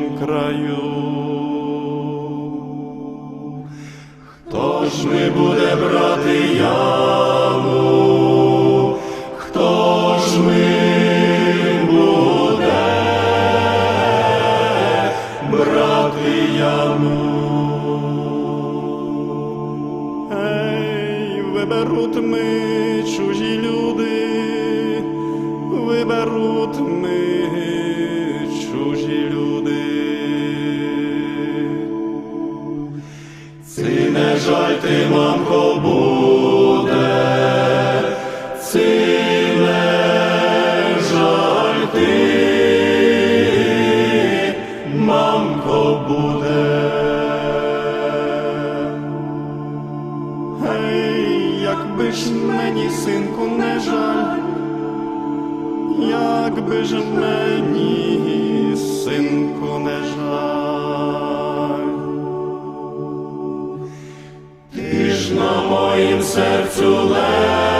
моєму краю. Хто ж ми буде брати яму? ти, мамко, буде, силе жаль ти, мамко буде. Гей, якби ж мені, синку, не жаль, якби ж мені, синку, не жаль. moim sercu leży.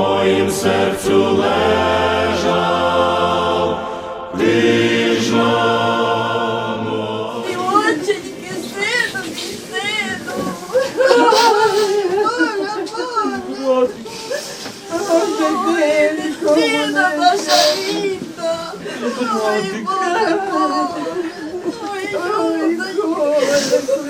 моїм серцю лежав, ти ж мамо. І отченьки, сину, мій сину. Боже, Боже. Дитина наша рідна. Ой, Боже, Боже. Ой, Боже.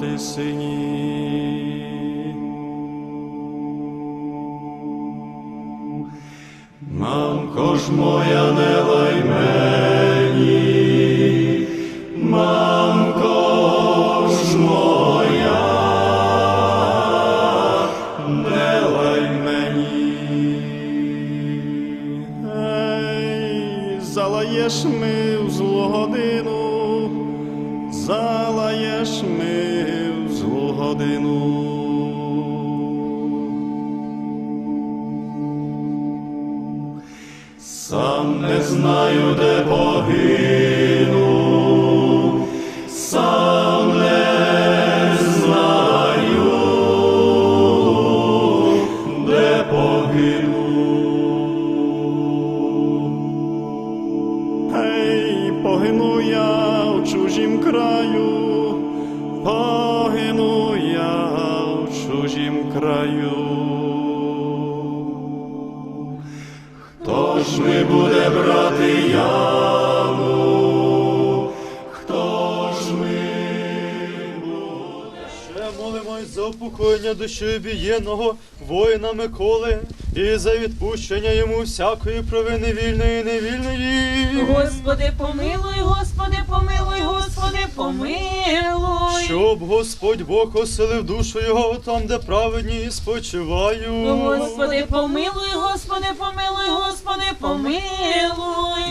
По тисині. Мамко ж моя, не лай погину, сам не знаю. Упокоєння душі обієнного воїна Миколи і за відпущення йому всякої провини вільної і невільної. Господи, помилуй, Господи, помилуй, Господи, помилуй. Щоб Господь Бог оселив душу його там, де праведні спочивають. Господи, помилуй, Господи, помилуй, Господи, помилуй.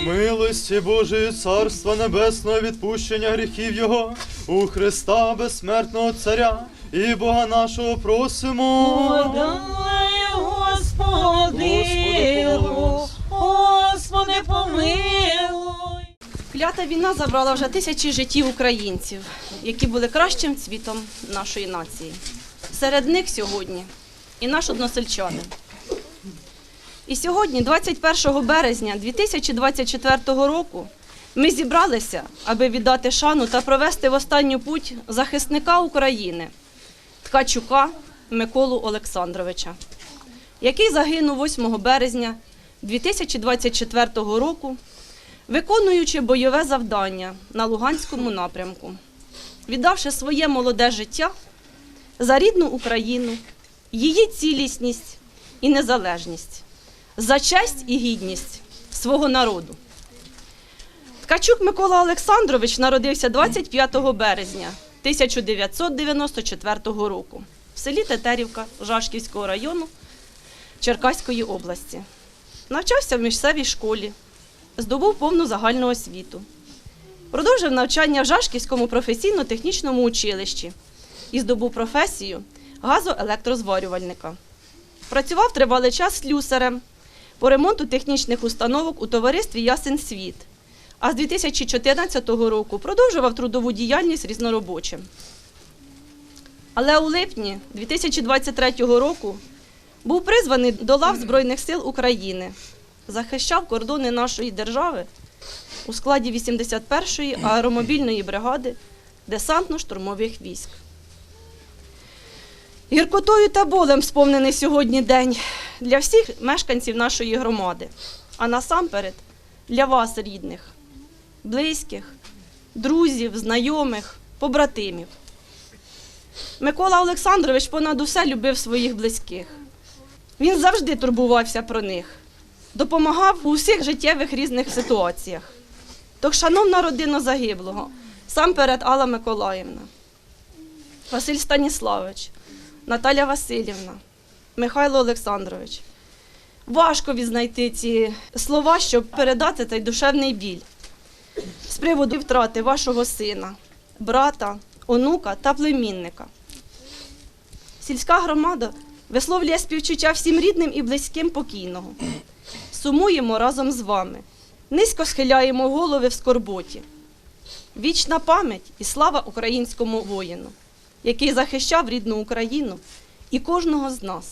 Милості Божої, Царства Небесного, відпущення гріхів Його у Христа безсмертного Царя і Бога нашого просимо. Подай, Господи, Господи, помилуй. Клята війна забрала вже тисячі життів українців, які були кращим цвітом нашої нації. Серед них сьогодні і наш односельчанин. І сьогодні, 21 березня 2024 року, ми зібралися, аби віддати шану та провести в останню путь захисника України Ткачука Миколу Олександровича, який загинув 8 березня 2024 року виконуючи бойове завдання на Луганському напрямку, віддавши своє молоде життя за рідну Україну, її цілісність і незалежність, за честь і гідність свого народу. Ткачук Микола Олександрович народився 25 березня 1994 року в селі Тетерівка Жашківського району Черкаської області. Навчався в місцевій школі, здобув повну загальну освіту. Продовжив навчання в Жашківському професійно-технічному училищі, і здобув професію газоелектрозварювальника. Працював тривалий час слюсарем по ремонту технічних установок у товаристві Ясен Світ. А з 2014 року продовжував трудову діяльність різноробочим. Але у липні 2023 року був призваний до лав Збройних сил України, захищав кордони нашої держави у складі 81-ї аеромобільної бригади десантно-штурмових військ. Гіркотою та болем сповнений сьогодні день для всіх мешканців нашої громади, а насамперед для вас, рідних, близьких, друзів, знайомих, побратимів. Микола Олександрович понад усе любив своїх близьких. Він завжди турбувався про них, допомагав у всіх життєвих різних ситуаціях. Тож, шановна родина загиблого, сам перед Алла Миколаївна, Василь Станіславович, Наталя Васильівна, Михайло Олександрович. Важко відзнайти ці слова, щоб передати цей душевний біль з приводу втрати вашого сина, брата, онука та племінника. Сільська громада висловлює співчуття всім рідним і близьким покійного. Сумуємо разом з вами, низько схиляємо голови в скорботі. Вічна пам'ять і слава українському воїну, який захищав рідну Україну і кожного з нас.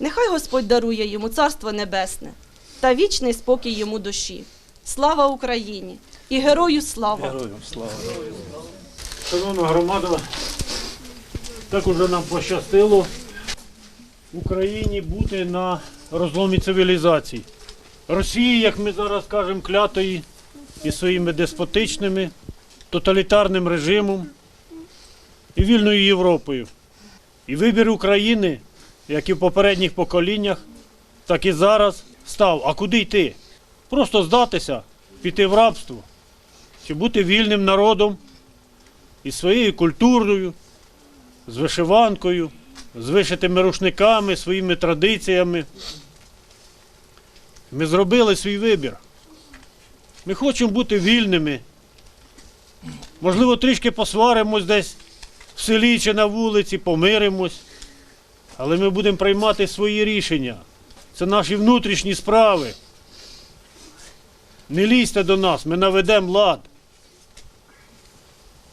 Нехай Господь дарує йому царство небесне та вічний спокій йому душі. Слава Україні і герою слава! Героям слава! Шановна громада, так уже нам пощастило Україні бути на розломі цивілізацій. Росії, як ми зараз кажемо, клятої і своїми деспотичними, тоталітарним режимом і вільною Європою. І вибір України, як і в попередніх поколіннях, так і зараз став. А куди йти? Просто здатися, піти в рабство чи бути вільним народом із своєю культурою, з вишиванкою, з вишитими рушниками, своїми традиціями. Ми зробили свій вибір. Ми хочемо бути вільними. Можливо, трішки посваримось десь в селі чи на вулиці, помиримось. Але ми будемо приймати свої рішення. Це наші внутрішні справи. Не лізьте до нас, ми наведемо лад.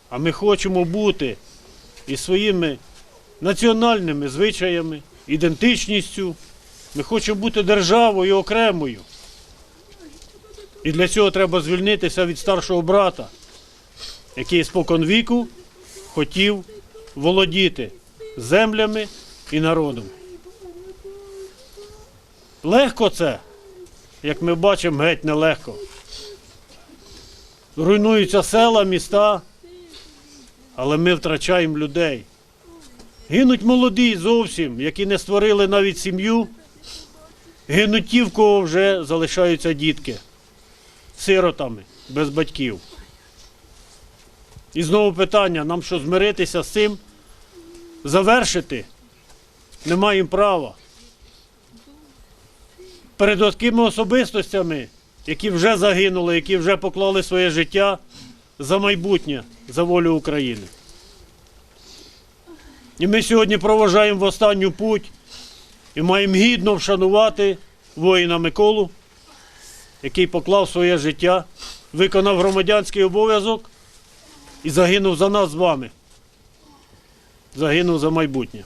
А ми хочемо бути і своїми національними звичаями, ідентичністю. Ми хочемо бути державою окремою. І для цього треба звільнитися від старшого брата, який спокон віку хотів володіти землями і народом. Легко це, як ми бачимо, геть нелегко. Руйнуються села, міста, але ми втрачаємо людей. Гинуть молоді зовсім, які не створили навіть сім'ю. Гинуть ті, в кого вже залишаються дітки, сиротами, без батьків. І знову питання: нам що змиритися з цим? Завершити? Не маємо права. Перед такими особистостями, які вже загинули, які вже поклали своє життя за майбутнє, за волю України. І ми сьогодні проважаємо в останню путь і маємо гідно вшанувати воїна Миколу, який поклав своє життя, виконав громадянський обов'язок і загинув за нас з вами. Загинув за майбутнє.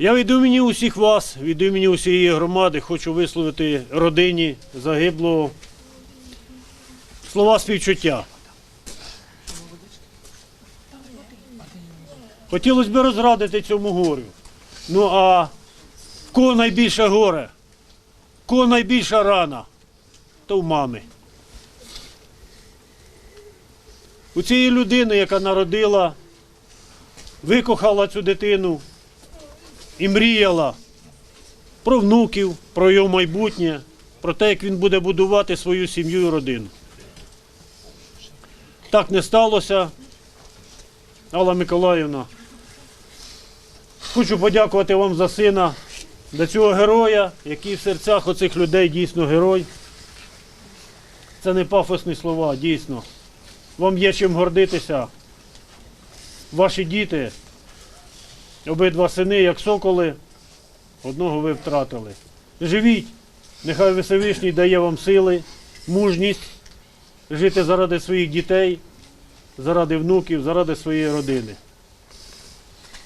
Я від імені усіх вас, від імені усієї громади хочу висловити родині загиблого слова співчуття. Хотілося б розрадити цьому горю. Ну а в кого найбільше горе? В кого найбільша рана? То в мами. У цієї людини, яка народила, викохала цю дитину і мріяла про внуків, про його майбутнє, про те, як він буде будувати свою сім'ю і родину. Так не сталося. Алла Миколаївна, хочу подякувати вам за сина, за цього героя, який в серцях оцих людей дійсно герой. Це не пафосні слова, дійсно. Вам є чим гордитися. Ваші діти, обидва сини, як соколи, одного ви втратили. Живіть, нехай Всевишній дає вам сили, мужність жити заради своїх дітей, заради внуків, заради своєї родини.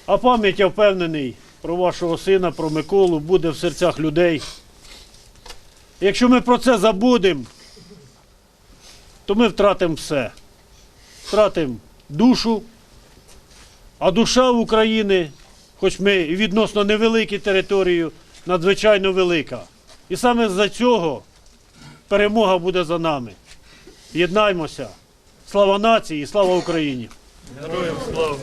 А пам'ять, я впевнений, про вашого сина, про Миколу буде в серцях людей. Якщо ми про це забудемо, то ми втратимо все. Втратимо душу, а душа України, хоч ми відносно невеликі територію, надзвичайно велика. І саме за цього перемога буде за нами. Єднаймося. Слава нації і слава Україні! Героям слава!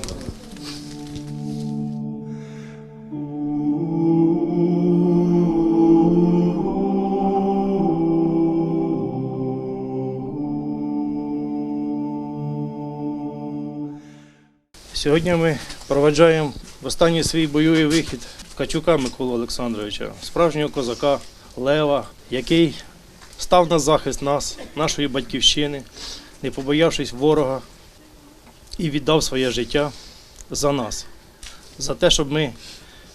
Сьогодні ми проведжаємо в останній свій бойовий вихід Качука Миколу Олександровича, справжнього козака, лева, який став на захист нас, нашої батьківщини, не побоявшись ворога і віддав своє життя за нас, за те, щоб ми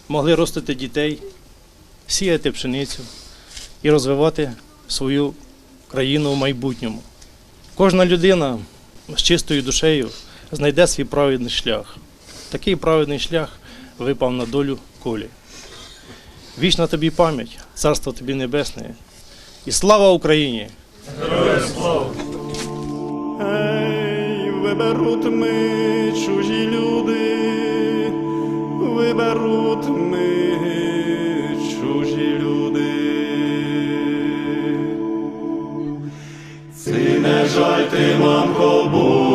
могли ростити дітей, сіяти пшеницю і розвивати свою країну в майбутньому. Кожна людина з чистою душею знайде свій праведний шлях. Такий праведний шлях випав на долю колі. Вічна тобі пам'ять, царство тобі небесне. І слава Україні! Ей, виберуть ми чужі люди, виберуть ми чужі люди. Ці не жаль ти, мамко, буде,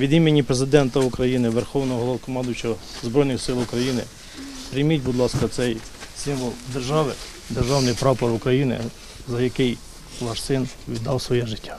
Від імені президента України, Верховного Головнокомандуючого Збройних сил України, прийміть, будь ласка, цей символ держави, державний прапор України, за який ваш син віддав своє життя.